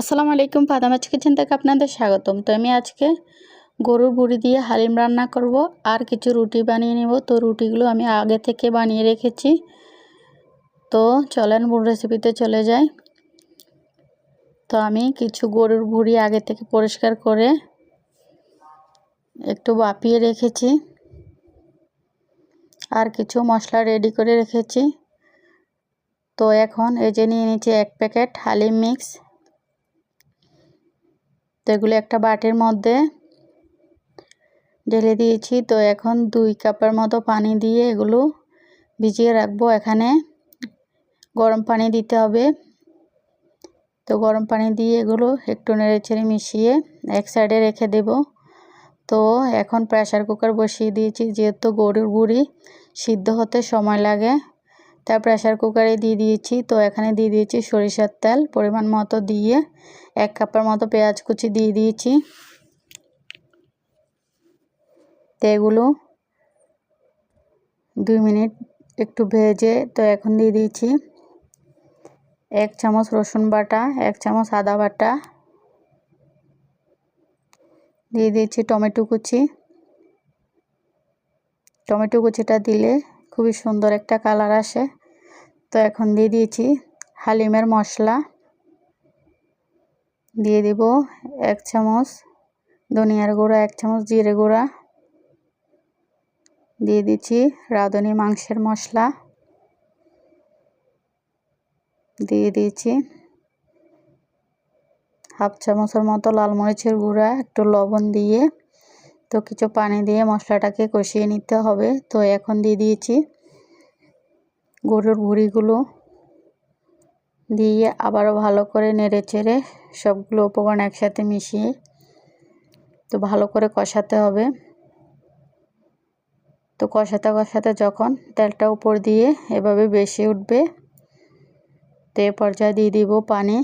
আসসালামু আলাইকুম ফাদামাচ কিচেন থেকে আপনাদের স্বাগতম। তো আমি আজকে গরুর বুড়ি দিয়ে হালিম রান্না করব। আর কিছু রুটি বানিয়ে নেব। তো রুটিগুলো আমি আগে থেকে বানিয়ে রেখেছি। তো চলেন মূল রেসিপিতে চলে যাই। তো আমি কিছু গরুর ভুড়ি আগে থেকে পরিষ্কার করে একটু বাপিয়ে রেখেছি। আর কিছু মশলা রেডি করে রেখেছি। তো এখন এই যে নিয়ে নিচ্ছি এক প্যাকেট হালিম মিক্স। তো এগুলো একটা বাটির মধ্যে ঢেলে দিয়েছি। তো এখন দুই কাপের মতো পানি দিয়ে এগুলো ভিজিয়ে রাখব। এখানে গরম পানি দিতে হবে। তো গরম পানি দিয়ে এগুলো একটু নেড়ে ছেড়ে মিশিয়ে এক সাইডে রেখে দেব। তো এখন প্রেশার কুকার বসিয়ে দিয়েছি। যেহেতু গরুর বুড়ি সিদ্ধ হতে সময় লাগে তাই প্রেশার কুকারে দিয়ে দিয়েছি। তো এখানে দিয়ে দিয়েছি সরিষার তেল, পরিমাণ মতো দিয়ে এক কাপের মতো পেঁয়াজ কুচি দিয়ে দিয়েছি। তো এগুলো দুই মিনিট একটু ভেজে তো এখন দিয়ে দিয়েছি। এক চামচ রসুন বাটা, এক চামচ আদা বাটা। দিয়ে দিয়েছি টমেটো কুচি। টমেটো কুচিটা দিলে খুবই সুন্দর একটা কালার আসে। তো এখন দিয়ে দিয়েছি হালিমের মশলা। দিয়ে দিব এক চামচ ধনিয়ার গুঁড়া, এক চামচ জিরে গুঁড়া। দিয়ে দিচ্ছি রাঁধুনি মাংসের মশলা। দিয়ে দিয়েছি হাফ চামচের মতো লাল মরিচের গুঁড়া, একটু লবণ দিয়ে তো কিছু পানি দিয়ে মশলাটাকে কষিয়ে নিতে হবে। তো এখন দিয়ে দিয়েছি গরুর ভুড়িগুলো। দিয়ে আবারও ভালো করে নেড়ে চেড়ে সবগুলো উপকরণ একসাথে মিশিয়ে তো ভালো করে কষাতে হবে। তো কষাতে কষাতে যখন তেলটা উপর দিয়ে এভাবে বেশি উঠবে, তো এ পর্যায়ে দিয়ে দিব পানি।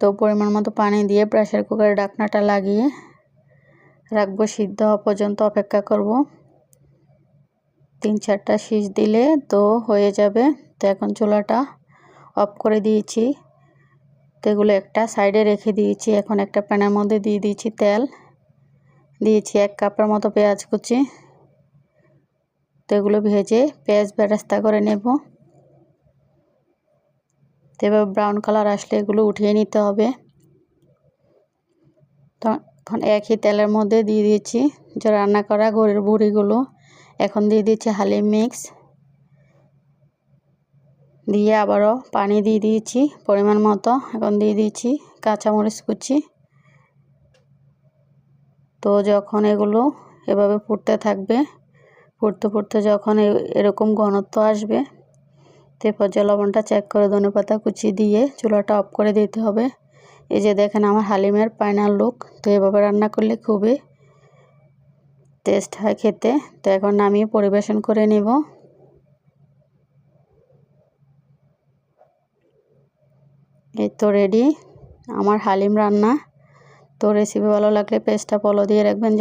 তো পরিমাণ মতো পানি দিয়ে প্রেশার কুকারের ডাকনাটা লাগিয়ে রাখব, সিদ্ধ হওয়া পর্যন্ত অপেক্ষা করব। তিন চারটা শীষ দিলে তো হয়ে যাবে। তো এখন চুলাটা অফ করে দিয়েছি। তো এগুলো একটা সাইডে রেখে দিয়েছি। এখন একটা প্যানের মধ্যে দিয়ে দিয়েছি তেল। দিয়েছি এক কাপের মতো পেঁয়াজ কুচি। তো এগুলো ভেজে পেঁয়াজ বেরাস্তা করে নেব। তো এবার ব্রাউন কালার আসলে এগুলো উঠিয়ে নিতে হবে। এখন একই তেলের মধ্যে দিয়ে দিয়েছি। যে রান্না করা গরুর বুড়িগুলো, এখন দিয়ে দিচ্ছি হালিম মিক্স দিয়ে আবারও পানি দিয়ে দিয়েছি পরিমাণ মতো। এখন দিয়ে দিয়েছি কাঁচামরিচ কুচি। তো যখন এগুলো এভাবে ফুটতে থাকবে, ফুটতে ফুটতে যখন এরকম ঘনত্ব আসবে তো পর্যায়ে লবণটা চেক করে ধনে পাতা কুচি দিয়ে চুলাটা অফ করে দিতে হবে। এই যে দেখেন আমার হালিমের পাইনাল লুক তো এভাবে রান্না করলে খুবই টেস্ট হয় খেতে। তো এখন নামিয়ে পরিবেশন করে নেব। এই তো রেডি আমার হালিম রান্না। তো রেসিপি ভালো লাগলে পেজটা ফলো দিয়ে রাখবেন।